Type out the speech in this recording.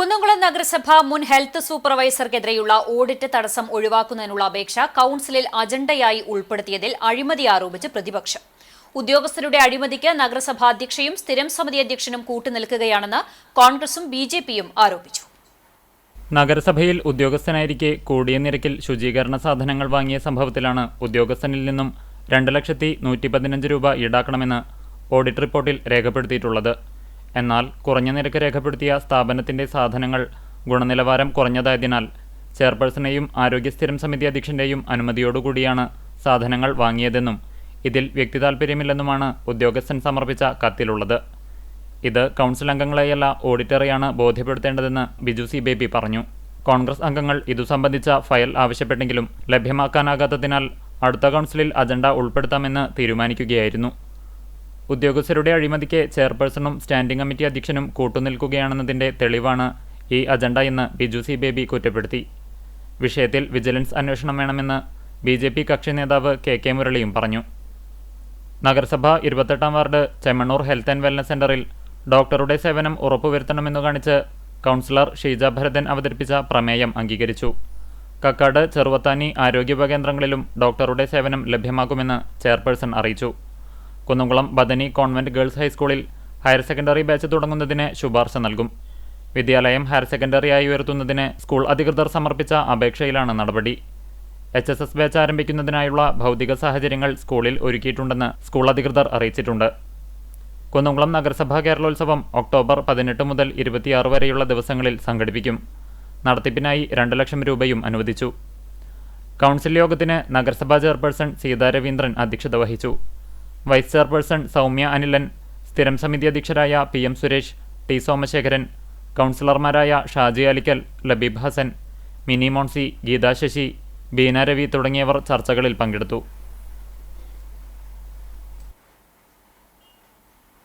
കുന്നംകുളം നഗരസഭ മുൻ health സൂപ്പർവൈസർക്കെതിരെയുള്ള audit തടസ്സം ഒഴിവാക്കുന്നതിനുള്ള അപേക്ഷ കൌൺസിലിൽ അജണ്ടയായി ഉൾപ്പെടുത്തിയതിൽ അഴിമതി ആരോപിച്ച് പ്രതിപക്ഷം. ഉദ്യോഗസ്ഥരുടെ അഴിമതിക്ക് നഗരസഭാ അധ്യക്ഷയും സ്ഥിരം സമിതി അധ്യക്ഷനും കൂട്ടുനിൽക്കുകയാണെന്ന് കോൺഗ്രസും ബി ജെ പിയും ആരോപിച്ചു. നഗരസഭയിൽ ഉദ്യോഗസ്ഥനായിരിക്കെ കൂടിയ നിരക്കിൽ ശുചീകരണ സാധനങ്ങൾ വാങ്ങിയ സംഭവത്തിലാണ് ഉദ്യോഗസ്ഥനിൽ നിന്നും രണ്ട് ലക്ഷത്തി നൂറ്റി പതിനഞ്ച് രൂപ ഈടാക്കണമെന്ന് ഓഡിറ്റ് റിപ്പോർട്ടിൽ രേഖപ്പെടുത്തിയിട്ടുള്ളത്. എന്നാൽ കുറഞ്ഞ നിരക്ക് രേഖപ്പെടുത്തിയ സ്ഥാപനത്തിന്റെ സാധനങ്ങൾ ഗുണനിലവാരം കുറഞ്ഞതായതിനാൽ ചെയർപേഴ്സണെയും ആരോഗ്യസ്ഥിരം സമിതി അധ്യക്ഷന്റെയും അനുമതിയോടുകൂടിയാണ് സാധനങ്ങൾ വാങ്ങിയതെന്നും ഇതിൽ വ്യക്തി വ്യക്തിതാൽപര്യമില്ലെന്നുമാണ് ഉദ്യോഗസ്ഥൻ സമർപ്പിച്ച കത്തിലുള്ളത്. ഇത് കൗൺസിൽ അംഗങ്ങളെയല്ല ഓഡിറ്ററെയാണ് ബോധ്യപ്പെടുത്തേണ്ടതെന്ന് ബിജു സി ബേബി പറഞ്ഞു. കോൺഗ്രസ് അംഗങ്ങൾ ഇതു സംബന്ധിച്ച ഫയൽ ആവശ്യപ്പെട്ടെങ്കിലും ലഭ്യമാക്കാനാകാത്തതിനാൽ അടുത്ത കൗൺസിലിൽ അജണ്ട ഉൾപ്പെടുത്താമെന്ന് തീരുമാനിക്കുകയായിരുന്നു. ഉദ്യോഗസ്ഥരുടെ അഴിമതിക്ക് ചെയർപേഴ്സണും സ്റ്റാൻഡിംഗ് കമ്മിറ്റി അധ്യക്ഷനും കൂട്ടുനിൽക്കുകയാണെന്നതിന്റെ തെളിവാണ് ഈ അജണ്ട എന്ന് ബിജു സി ബേബി കുറ്റപ്പെടുത്തി. വിഷയത്തിൽ വിജിലൻസ് അന്വേഷണം വേണമെന്ന് ബി ജെ പി കക്ഷി നേതാവ് കെ കെ മുരളിയും പറഞ്ഞു. നഗരസഭ ഇരുപത്തെട്ടാം ward Chemmannur health and wellness സെന്ററിൽ ഡോക്ടറുടെ സേവനം ഉറപ്പുവരുത്തണമെന്ന് കാണിച്ച് കൗൺസിലർ ഷീജ ഭരതൻ അവതരിപ്പിച്ച പ്രമേയം അംഗീകരിച്ചു. കക്കാട് ചെറുവത്താനി ആരോഗ്യ കേന്ദ്രങ്ങളിലും ഡോക്ടറുടെ സേവനം ലഭ്യമാക്കുമെന്ന് ചെയർപേഴ്സൺ അറിയിച്ചു. കുന്നംകുളം ബദനി കോൺവെന്റ് ഗേൾസ് ഹൈസ്കൂളിൽ ഹയർ സെക്കൻഡറി ബാച്ച് തുടങ്ങുന്നതിന് ശുപാർശ നൽകും. വിദ്യാലയം ഹയർ സെക്കൻഡറിയായി ഉയർത്തുന്നതിന് സ്കൂൾ അധികൃതർ സമർപ്പിച്ച അപേക്ഷയിലാണ് നടപടി. എച്ച് എസ് എസ് ബാച്ച് ആരംഭിക്കുന്നതിനായുള്ള ഭൗതിക സാഹചര്യങ്ങൾ സ്കൂളിൽ ഒരുക്കിയിട്ടുണ്ടെന്ന് സ്കൂൾ അധികൃതർ അറിയിച്ചിട്ടുണ്ട്. കുന്നംകുളം നഗരസഭാ കേരളോത്സവം ഒക്ടോബർ പതിനെട്ട് മുതൽ ഇരുപത്തിയാറ് വരെയുള്ള ദിവസങ്ങളിൽ സംഘടിപ്പിക്കും. നടത്തിപ്പിനായി രണ്ട് ലക്ഷം രൂപയും അനുവദിച്ചു. കൗൺസിൽ യോഗത്തിന് നഗരസഭാ ചെയർപേഴ്സൺ സീതാ രവീന്ദ്രൻ അധ്യക്ഷത വഹിച്ചു. വൈസ് ചെയർപേഴ്സൺ സൗമ്യ അനിലൻ സ്ഥിരം സമിതി അധ്യക്ഷരായ P M Suresh T Somasekharan കൗൺസിലർമാരായ ഷാജി അലിക്കൽ ലബീബ് ഹസൻ മിനി മോൺസി ഗീതാ ശശി ബീന രവി തുടങ്ങിയവർ ചർച്ചകളിൽ പങ്കെടുത്തു.